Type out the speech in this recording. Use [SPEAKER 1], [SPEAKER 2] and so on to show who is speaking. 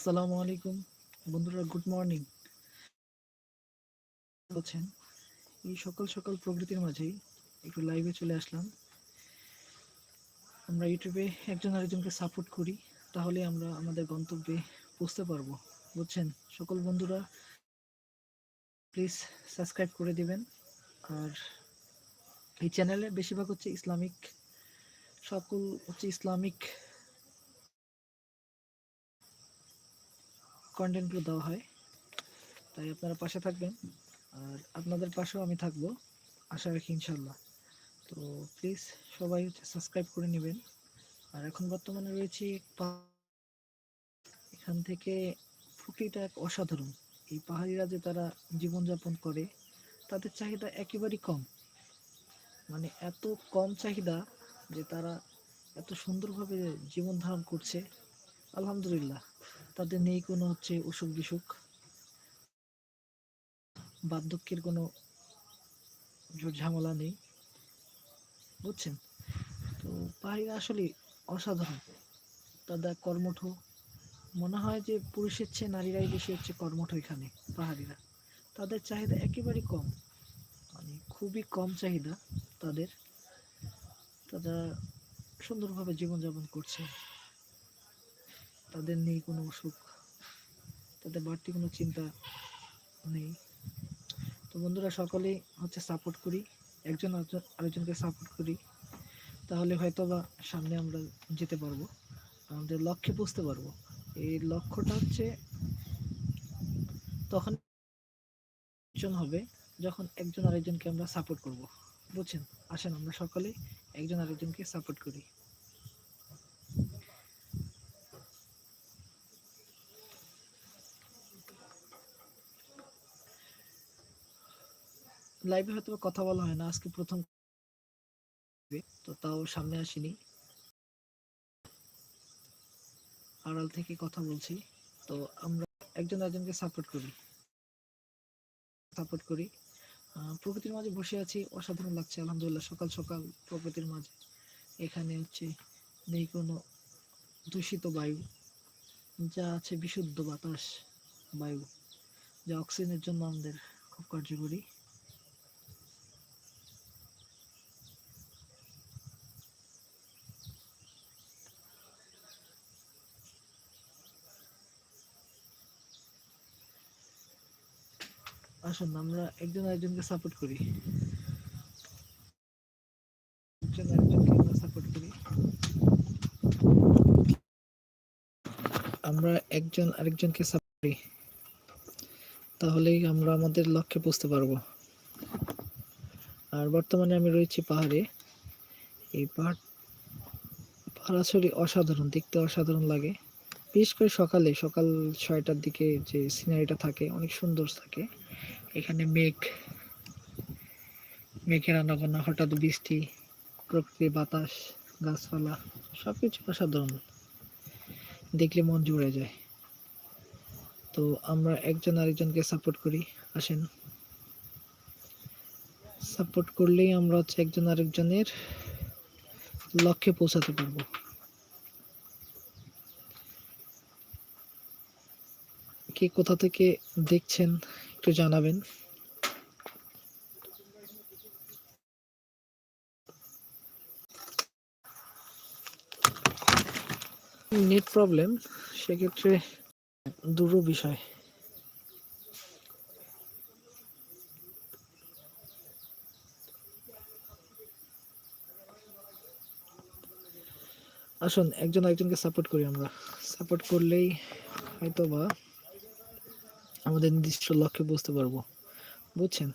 [SPEAKER 1] আসসালামু আলাইকুম। বন্ধুরা গুড মর্নিং বলছেন, এই সকাল সকাল প্রকৃতির মাঝেই একটু লাইভে চলে আসলাম। আমরা ইউটিউবে একজন আরেকজনকে সাপোর্ট করি, তাহলে আমরা আমাদের গন্তব্যে পৌঁছতে পারব। বুঝছেন? সকল বন্ধুরা প্লিজ সাবস্ক্রাইব করে দিবেন। আর এই চ্যানেলে বেশিরভাগ হচ্ছে ইসলামিক, সকল হচ্ছে ইসলামিক কন্টেন্টগুলো দেওয়া হয়। তাই আপনারা পাশে থাকবেন। আর আপনাদের পাশেও আমি থাকব, আশা রাখি ইনশাল্লাহ তো প্লিজ সবাই হচ্ছে সাবস্ক্রাইব করে নেবেন। আর এখন বর্তমানে রয়েছি এখান থেকে প্রকৃতিটা এক অসাধারণ। এই পাহাড়িরা যে তারা জীবনযাপন করে, তাদের চাহিদা একেবারেই কম। মানে এত কম চাহিদা যে তারা এত সুন্দরভাবে জীবন ধারণ করছে। আলহামদুলিল্লাহ। তাদের নেই কোনো হচ্ছে অসুখ বিসুখ, বার্ধক্যের কোনো ঝামেলা নেই, বুঝছেন? তো পাহাড়িরা আসলে অসাধারণ। তাদের কর্মঠ। মনে হয় যে পুরুষের চেয়ে নারীরাই বেশি হচ্ছে কর্মঠ এখানে পাহাড়িরা। তাদের চাহিদা একেবারে কম। মানে খুবই কম চাহিদা তাদের। তারা সুন্দরভাবে জীবনযাপন করছে। তাদের নেই কোনো অসুখ। তাদের বাড়তি কোনো চিন্তা নেই। তো বন্ধুরা সকলেই হচ্ছে সাপোর্ট করি, একজন আরেকজনকে সাপোর্ট করি, তাহলে হয়তো বা সামনে আমরা যেতে পারব। আমাদের লক্ষ্যে পৌঁছতে পারব। এই লক্ষ্যটা হচ্ছে তখন একজন হবে, যখন একজন আরেকজনকে আমরা সাপোর্ট করব। বুঝছেন? আসেন আমরা সকলে একজন আরেকজনকে সাপোর্ট করি। লাইভে হয়তো কথা বলা হয় না, আজকে প্রথম তো তাও সামনে আসিনি। আড়াল থেকে কথা বলছি, তো আমরা একজন একজনকে সাপোর্ট করি। সাপোর্ট করি। প্রকৃতির মাঝে বসে আছি, অসাধারণ লাগছে, আলহামদুলিল্লাহ, সকাল সকাল প্রকৃতির মাঝে। এখানে হচ্ছে নেই কোনো দূষিত বায়ু, যা আছে বিশুদ্ধ বাতাস বায়ু, যা অক্সিজেনের জন্য আমাদের খুব কার্যকরী। আসুন আমরা একজন আরেকজনকে সাপোর্ট করি। আমরা আমরা একজন আরেকজনকে সাপোর্ট করি। তাহলেই আমরা আমাদের লক্ষ্যে পৌঁছতে পারব। আর বর্তমানে আমি রয়েছি পাহাড়ে। এই পাহাড় পাহাড় অসাধারণ, দেখতে অসাধারণ লাগে। বিশেষ করে সকালে, সকাল ছয়টার দিকে যে সিনারিটা থাকে, অনেক সুন্দর থাকে। এখানে মেঘ, মেঘের আনাগোনা, হঠাৎ বৃষ্টি, প্রকৃতি, বাতাস, গাছপালা সব কিছু অসাধারণ। দেখলে মন জুড়ে যায়। তো আমরা একজন আরেকজনকে সাপোর্ট করি, আসেন। সাপোর্ট করলেই আমরা হচ্ছে একজন আরেকজনের লক্ষ্যে পৌঁছাতে পারব। কে কোথা থেকে দেখছেন একটু জানাবেন। নেট প্রবলেম, সেক্ষেত্রে দুটো বিষয়। আসুন, একজন একজনকে সাপোর্ট করি আমরা। সাপোর্ট করলেই হয়তো বা আমাদের নির্দিষ্ট লক্ষ্যে বুঝতে পারব। বুঝছেন?